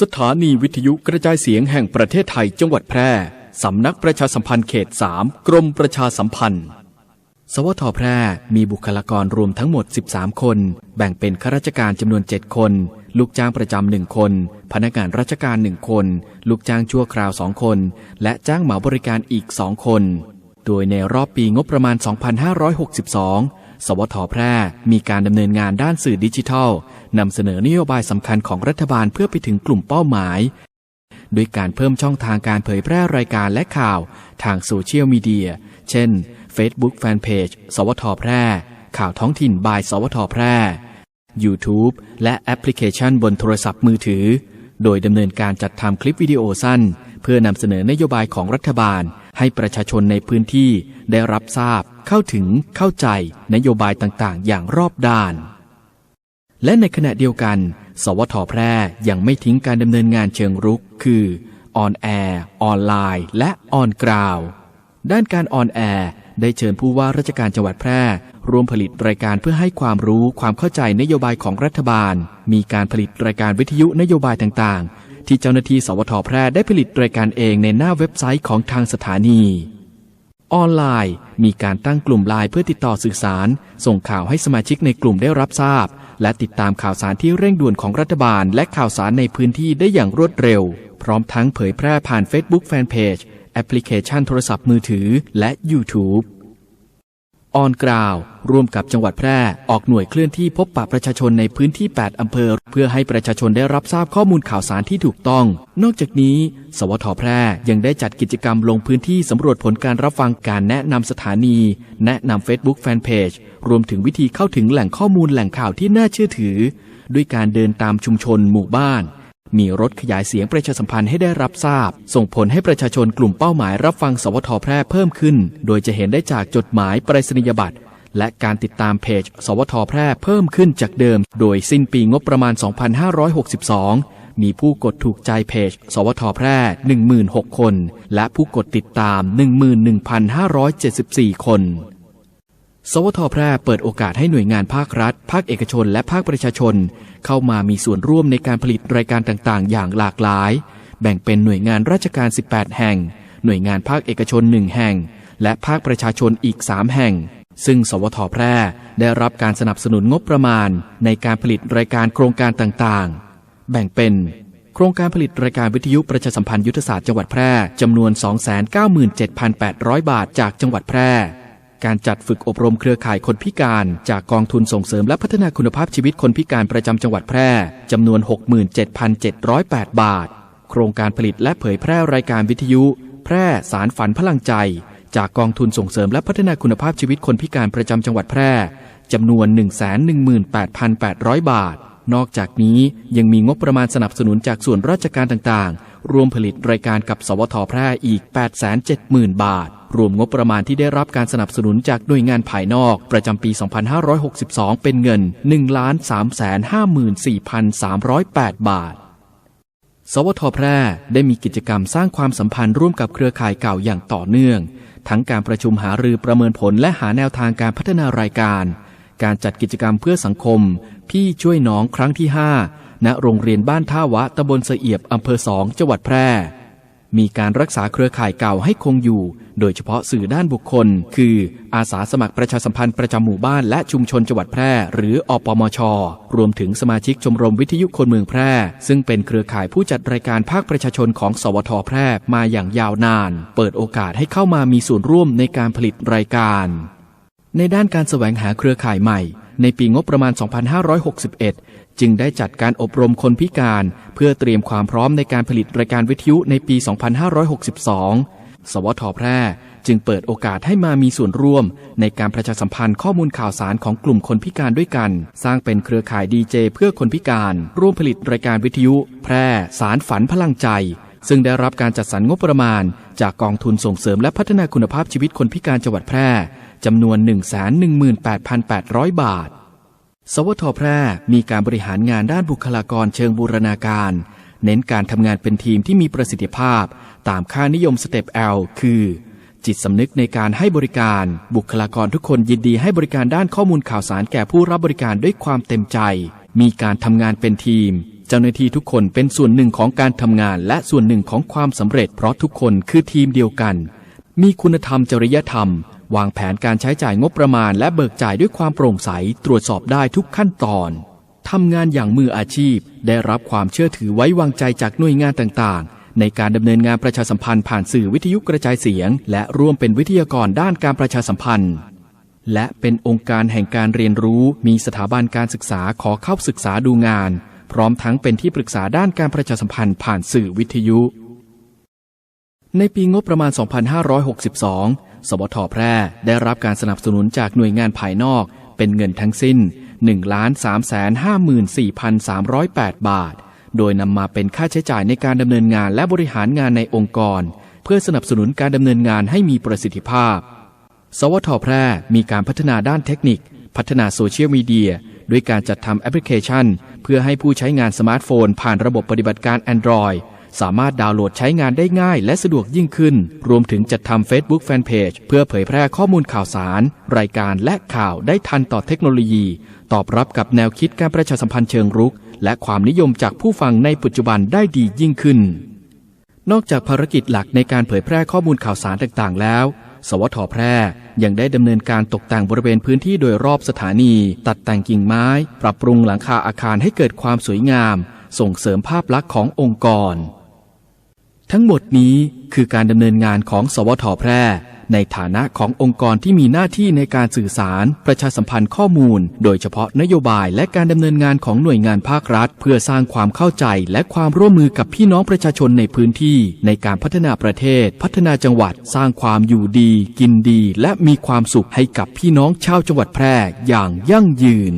สถานีวิทยุกระจายเสียงแห่งประเทศไทยจังหวัดแพร่ สำนักประชาสัมพันธ์เขต 3 กรมประชาสัมพันธ์ สวทแพร่มีบุคลากรรวมทั้งหมด 13 คน แบ่งเป็นข้าราชการจำนวน 7 คน ลูกจ้างประจำหนึ่งคน พนักงานราชการหนึ่งคน ลูกจ้างชั่วคราวสองคน และจ้างเหมาบริการอีก2คน โดยในรอบปีงบประมาณ 2562 สวทแพร่ มีการดำเนินงานด้านสื่อดิจิทัลนำเสนอนโยบายสำคัญของรัฐบาลเพื่อไปถึงกลุ่มเป้าหมาย ด้วยการเพิ่มช่องทางการเผยแพร่รายการและข่าว ทางโซเชียลมีเดีย เช่น Facebook Fanpage สวทแพร่ ข่าวท้องถิ่นบาย สวทแพร่ YouTube และแอปพลิเคชันบนโทรศัพท์มือถือ โดยดำเนินการจัดทำคลิปวิดีโอสั้น เพื่อนำเสนอนโยบายของรัฐบาล ให้ประชาชนในพื้นที่ได้รับทราบ เข้าถึงเข้าใจนโยบายต่างๆ อย่างรอบด้าน และในขณะเดียวกัน สวทแพร่ยังไม่ทิ้งการดำเนินงานเชิงรุก คือออนแอร์ออนไลน์ และออนกราวด้านการออนแอร์ได้เชิญผู้ว่าราชการจังหวัดแพร่ร่วมผลิตรายการเพื่อให้ความรู้ความเข้าใจนโยบายของรัฐบาล มีการผลิตรายการวิทยุนโยบายต่างๆ ที่เจ้าหน้าที่สวทแพร่ได้ผลิตรายการเองในหน้าเว็บไซต์ของทางสถานี ออนไลน์ มีการตั้งกลุ่มไลน์เพื่อติดต่อสื่อสาร ส่งข่าวให้สมาชิกในกลุ่มได้รับทราบ และติดตามข่าวสารที่เร่งด่วนของรัฐบาล และข่าวสารในพื้นที่ได้อย่างรวดเร็ว พร้อมทั้งเผยแพร่ผ่าน Facebook Fanpage แอปพลิเคชันโทรศัพท์มือถือ และ YouTube ออนกราวร่วมกับจังหวัดแพร่ออกหน่วยเคลื่อนที่พบปะประชาชนในพื้นที่ 8 อำเภอ เพื่อให้ประชาชนได้รับทราบข้อมูลข่าวสารที่ถูกต้อง นอกจากนี้ สวทแพร่ยังได้จัดกิจกรรมลงพื้นที่สำรวจผลการรับฟังการแนะนำสถานี แนะนำ Facebook Fanpage รวมถึงวิธีเข้าถึงแหล่งข้อมูลแหล่งข่าวที่น่าเชื่อถือ ด้วยการเดินตามชุมชนหมู่บ้าน มีรถขยายเสียงประชาสัมพันธ์ให้ได้รับทราบ ส่งผลให้ประชาชนกลุ่มเป้าหมายรับฟังสวทแพร่เพิ่มขึ้น โดยจะเห็นได้จากจดหมายไปรษณียบัตรและการติดตามเพจ สวทแพร่เพิ่มขึ้นจากเดิม โดยสิ้นปีงบประมาณ 2562 มีผู้กดถูกใจเพจ สวทแพร่ 16,000 คน และผู้กดติดตาม 11,574 คน สวทแพร่เปิดโอกาสให้หน่วยงานภาครัฐ ภาคเอกชน และภาคประชาชน เข้ามามีส่วนร่วมในการผลิตรายการต่างๆ อย่างหลากหลาย แบ่งเป็นหน่วยงานราชการ 18 แห่ง หน่วยงานภาคเอกชน 1 แห่ง และภาคประชาชนอีก 3 แห่ง ซึ่ง สวทแพร่ได้รับการสนับสนุนงบประมาณ ในการผลิตรายการโครงการต่างๆ แบ่งเป็น โครงการผลิตรายการวิทยุประชาสัมพันธ์ยุทธศาสตร์จังหวัดแพร่จำนวน 297,800 บาทจากจังหวัดแพร่ การจัดฝึกอบรมเครือข่ายคนพิการ จากกองทุนส่งเสริมและพัฒนาคุณภาพชีวิตคนพิการประจำจังหวัดแพร่จำนวน 67,708 บาท โครงการผลิตและเผยแพร่รายการวิทยุ แพร่สารฝันพลังใจ จากกองทุนส่งเสริมและพัฒนาคุณภาพชีวิตคนพิการประจำจังหวัดแพร่จำนวน 118,800 บาท นอกจากนี้ยังมีงบประมาณสนับสนุนจากส่วนราชการต่างๆ รวมผลิตรายการกับ สวทแพร่อีก 870,000 บาท รวมงบประมาณที่ได้รับการสนับสนุนจากหน่วยงานภายนอก ประจำปี 2562 เป็นเงิน 1,354,308 บาทสวทแพร่ได้มีกิจกรรมสร้างความสัมพันธ์ร่วมกับเครือข่ายเก่าอย่างต่อเนื่อง ทั้งการประชุมหารือประเมินผลและหาแนวทางการพัฒนารายการ การจัดกิจกรรมเพื่อสังคม พี่ช่วยน้องครั้งที่ 5 ณโรงเรียนบ้านท่าวะตำบลเสียบอำเภอสองจังหวัดแพร่ มีการรักษาเครือข่ายเก่าให้คงอยู่ โดยเฉพาะสื่อด้านบุคคล คืออาสาสมัครประชาสัมพันธ์ประจำหมู่บ้านและชุมชนจังหวัดแพร่ หรืออปมช รวมถึงสมาชิกชมรมวิทยุคนเมืองแพร่ ซึ่งเป็นเครือข่ายผู้จัดรายการภาคประชาชนของ สวทแพร่มาอย่างยาวนาน เปิดโอกาสให้เข้ามามีส่วนร่วมในการผลิตรายการ ในด้านการแสวงหาเครือข่ายใหม่ ในปีงบประมาณ 2561 จึงได้จัดการอบรมคนพิการ เพื่อเตรียมความพร้อมในการผลิตรายการวิทยุในปี 2562 สวทแพร่จึงเปิดโอกาสให้มามีส่วนร่วม ในการประชาสัมพันธ์ข้อมูลข่าวสารของกลุ่มคนพิการด้วยกัน สร้างเป็นเครือข่ายดีเจเพื่อคนพิการ ร่วมผลิตรายการวิทยุ แพร่ สารฝันพลังใจ ซึ่งได้รับการจัดสรรงบประมาณ จากกองทุนส่งเสริมและพัฒนาคุณภาพชีวิตคนพิการจังหวัดแพร่จำนวน 118,800 บาท สวทแพร่มีการบริหารงานด้านบุคลากรเชิงบูรณาการ เน้นการทำงานเป็นทีมที่มีประสิทธิภาพ ตามค่านิยมสเต็ป L คือ จิตสำนึกในการให้บริการ บุคลากรทุกคนยินดีให้บริการด้านข้อมูลข่าวสารแก่ผู้รับบริการด้วยความเต็มใจ มีการทำงานเป็นทีม เจ้าหน้าที่ทุกคนเป็นส่วนหนึ่งของการทำงานและส่วนหนึ่งของความสำเร็จ เพราะทุกคนคือทีมเดียวกัน มีคุณธรรมจริยธรรม วางแผนการใช้จ่ายงบประมาณ และเบิกจ่ายด้วยความโปร่งใส ตรวจสอบได้ทุกขั้นตอนทำงานอย่างมืออาชีพ ได้รับความเชื่อถือไว้วางใจจากหน่วยงานต่างๆ ในการดำเนินงานประชาสัมพันธ์ผ่านสื่อวิทยุกระจายเสียง และร่วมเป็นวิทยากรด้านการประชาสัมพันธ์ และเป็นองค์การแห่งการเรียนรู้ มีสถาบันการศึกษาขอเข้าศึกษาดูงาน พร้อมทั้งเป็นที่ปรึกษาด้านการประชาสัมพันธ์ผ่านสื่อวิทยุ ในปีงบประมาณ 2562 สวทแพร่ได้รับการสนับสนุนจากหน่วยงานภายนอกเป็นเงินทั้งสิ้น 1,354,308 บาท โดยนำมาเป็นค่าใช้จ่ายในการดำเนินงานและบริหารงานในองค์กร เพื่อสนับสนุนการดำเนินงานให้มีประสิทธิภาพ สวทแพร่มีการพัฒนาด้านเทคนิค พัฒนาโซเชียลมีเดีย ด้วยการจัดทำแอปพลิเคชัน เพื่อให้ผู้ใช้งานสมาร์ทโฟน ผ่านระบบปฏิบัติการ Android สามารถดาวน์โหลดใช้งานได้ง่ายและสะดวกยิ่งขึ้น รวมถึงจัดทำ Facebook Fanpage เพื่อเผยแพร่ข้อมูลข่าวสาร รายการและข่าวได้ทันต่อเทคโนโลยี ตอบรับกับแนวคิดการประชาสัมพันธ์เชิงรุก และความนิยมจากผู้ฟังในปัจจุบันได้ดียิ่งขึ้น นอกจากภารกิจหลักในการเผยแพร่ข้อมูลข่าวสารต่างๆ แล้ว สวทแพร่ ยังได้ดำเนินการตกแต่งบริเวณพื้นที่โดยรอบสถานี ตัดแต่งกิ่งไม้ ปรับปรุงหลังคาอาคารให้เกิดความสวยงาม ส่งเสริมภาพลักษณ์ขององค์กร ทั้งหมดนี้คือการดำเนินงานของสวทแพร่ ในฐานะขององค์กรที่มีหน้าที่ในการสื่อสาร ประชาสัมพันธ์ข้อมูล โดยเฉพาะนโยบายและการดำเนินงานของหน่วยงานภาครัฐ เพื่อสร้างความเข้าใจและความร่วมมือกับพี่น้องประชาชนในพื้นที่ ในการพัฒนาประเทศ พัฒนาจังหวัด สร้างความอยู่ดี กินดี และมีความสุขให้กับพี่น้องชาวจังหวัดแพร่อย่างยั่งยืน